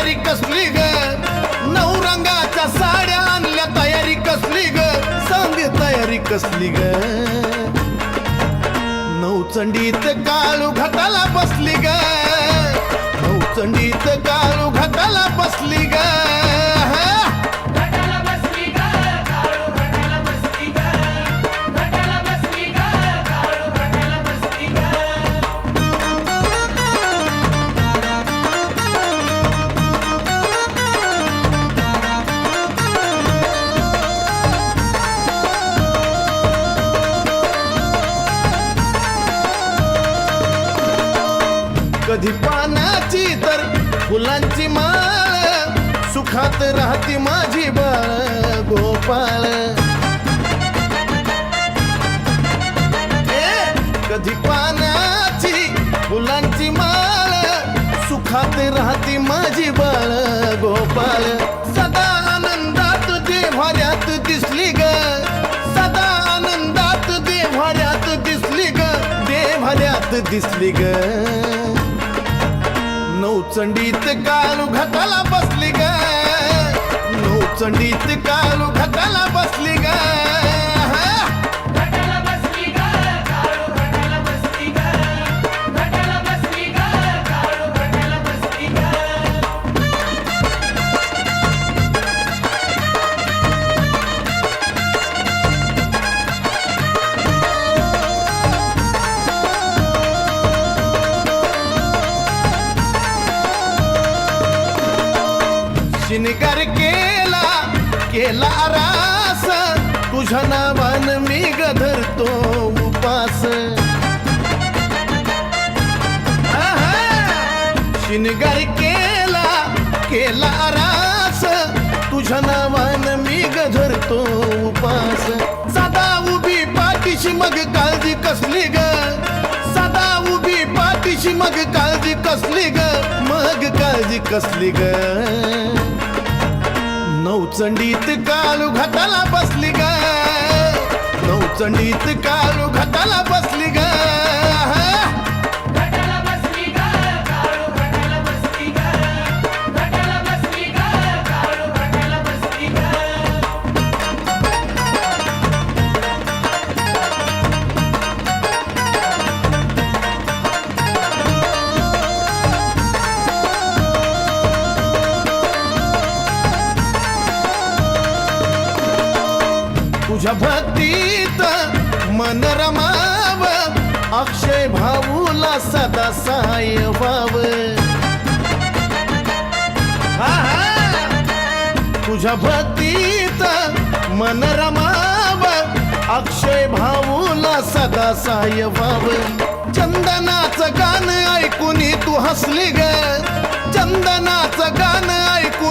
तयारी कसली ग? नऊ रंगाच्या साड्या आणल्या तयारी कसली ग? सांग तयारी कसली ग? नऊचंडीत काळू घटाला बसली ग? नऊचंडीत काळू घटाला बस कधी पानाची तर फुलांची माळ सुखात राहती माझी बाळ गोपाळ. ए, कधी पानाची फुलांची माळ सुखात राहती माझी बाळ गोपाळ. सदा आनंदात देव्हाऱ्यात दिसली ग सदा आनंदात देव्हाऱ्यात दिसली ग देव्हाऱ्यात दिसली ग. नौचंडीत कालू घाटाला बसली ग. नौचंडीत कालू घाटाला बसली ग. शिनगार केला केला रास. तुझ्या नावान मी गधरतो उपास. आहा! शिनगार केला केला रास. तुझ्या नावान मी गधरतो उपास. सदा उभी पाठीशी मग काळजी कसली ग? सदा उभी पाठीशी मग काळजी कसली ग? मग काळजी कसली ग? नौचंडीत कालू घाटाला बसली ग. नौचंडीत कालू घाटाला बसली ग. तुझ्या भक्तीत मन रमाव अक्षय भाऊला सदा साय व्हाव. तुझ्या भक्तीत मन रमाव अक्षय भाऊला सदा साय व्हाव. चंदनाचं गाणं ऐकून तू हसली ग. चंदनाचं गाणं ऐकून